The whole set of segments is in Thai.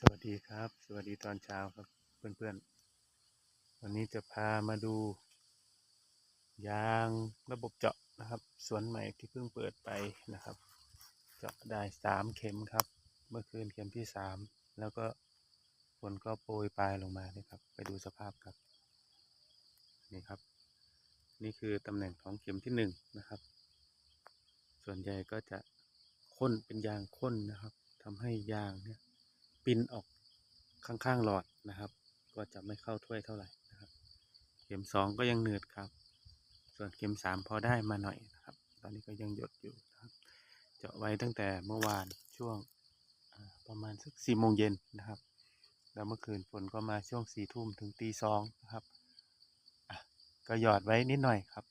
สวัสดีครับ สวัสดีตอนเช้าครับเพื่อนๆ วันนี้จะพามาดู ยางระบบเจาะนะครับ สวนใหม่ที่เพิ่งเปิดไปนะครับ เจาะได้สามเข็มครับ เมื่อคืนเข็มที่สามแล้วก็ฝนก็โปรยปลายลงมานี่ครับ ไปดูสภาพครับ นี่ครับ นี่คือตำแหน่งของเข็มที่หนึ่งนะครับ ส่วนใหญ่ก็จะข้นเป็นยางข้นนะครับทำให้ยางเนี่ย ปินออกข้างๆหลอดนะครับ ก็จะไม่เข้าถ้วยเท่าไหร่นะครับ เข็มสองก็ยังหนืดครับ ส่วนเข็มสามพอได้มาหน่อยนะครับ ตอนนี้ก็ยังหยดอยู่นะครับ เจาะไว้ตั้งแต่เมื่อวานช่วงประมาณสักสี่โมงเย็นนะครับ แล้วเมื่อคืนฝนก็มาช่วงสี่ทุ่มถึงตีสองนะครับก็หยอดไว้นิดหน่อยครับ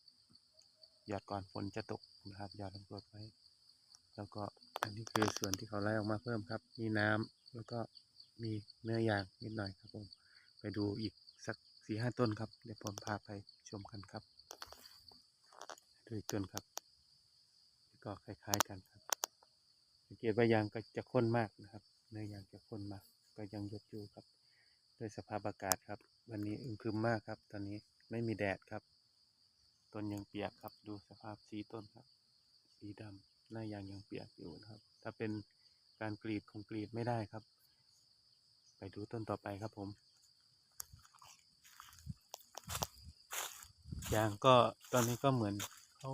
หยอดก่อนฝนจะตกนะครับ หยอดลงกรดไว้ แล้วก็อันนี้คือส่วนที่เขาไล่ออกมาเพิ่มครับ มีน้ำ แล้วก็มีเนื้อยางนิดหน่อยครับผม ไปดูอีกสักสี่ห้าต้นครับ เดี๋ยวผมพาไปชมกันครับดูอีกต้นครับ ก็คล้ายๆกันครับ สังเกตว่ายางก็จะข้นมากนะครับ เนื้อยางจะข้นมาก ก็ยังยดอยู่ครับด้วยสภาพอากาศครับ วันนี้อึมครึมมากครับ ตอนนี้ไม่มีแดดครับ ต้นยังเปียกครับ ดูสภาพสีต้นครับ สีดำหน้ายางยังเปียกอยู่นะครับ ถ้าเป็น การกรีดคงกรีดไม่ได้ครับ ไปดูต้นต่อไปครับผมยางก็ตอนนี้ก็เหมือนเขา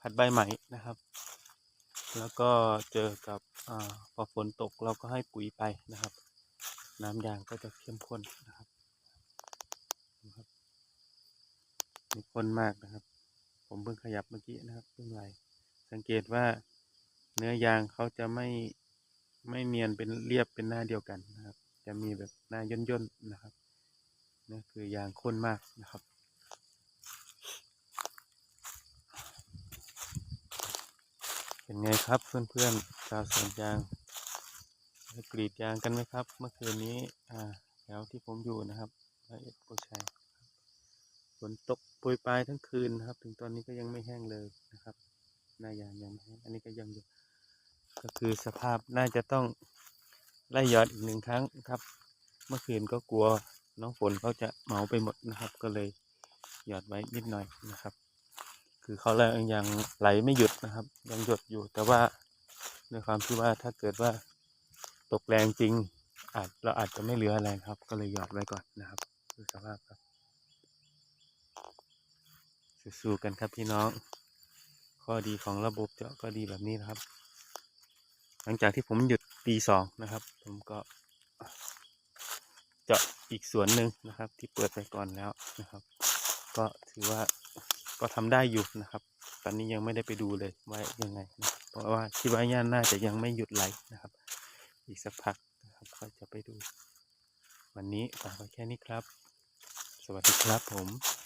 ผัดใบใหม่นะครับ แล้วก็เจอกับอพอฝนตกเราก็ให้ปุ๋ยไปนะครับ น้ำยางก็จะเข้มข้นนะครับดูครับนี่ข้นมากนะครับ ผมเพิ่งขยับเมื่อกี้นะครับเพิ่งไหลสังเกตว่า เนื้อยางเขาจะไม่ไม่เนียนเป็นเรียบเป็นหน้าเดียวกันนะครับ จะมีแบบหน้าย่นๆนะครับนี่คือยางข้นมากนะครับเป็นไงครับเพื่อนๆชาวสวนยางกรีดยางกันไหมครับ เมื่อคืนนี้อ่าแถวที่ผมอยู่นะครับร้อยเอ็ดโพชัยฝนตกโปรยปลายทั้งคืนนะครับ ถึงตอนนี้ก็ยังไม่แห้งเลยนะครับ หน้ายางยังไม่แห้งอันนี้ก็ยังอยู่ ก็คือสภาพน่าจะต้องไล่ยอดอีกหนึ่งครั้งครับ เมื่อคืนก็กลัวน้องฝนเขาจะเหมาไปหมดนะครับ ก็เลยหยอดไว้นิดหน่อยนะครับ คือเขาแรงยังไหลไม่หยุดนะครับ ยังหยดอยู่แต่ว่าด้วยความที่ว่าถ้าเกิดว่าตกแรงจริง อาจเราอาจจะไม่เหลือแรงครับ ก็เลยหยอดไว้ก่อนนะครับดูสภาพครับสู้ๆกันครับพี่น้อง ข้อดีของระบบเจาะก็ดีแบบนี้นะครับ หลังจากที่ผมหยุดตีสองนะครับ ผมก็เจาะอีกส่วนหนึ่งนะครับ ที่เปิดไปก่อนแล้วนะครับ ก็ถือว่าก็ทำได้อยู่นะครับ ตอนนี้ยังไม่ได้ไปดูเลยว่ายังไงนะเพราะว่าคิดว่าย่านน่าจะยังไม่หยุดไหลนะครับ อีกสักพักนะครับก็จะไปดู วันนี้ฝากไว้แค่นี้ครับ สวัสดีครับผม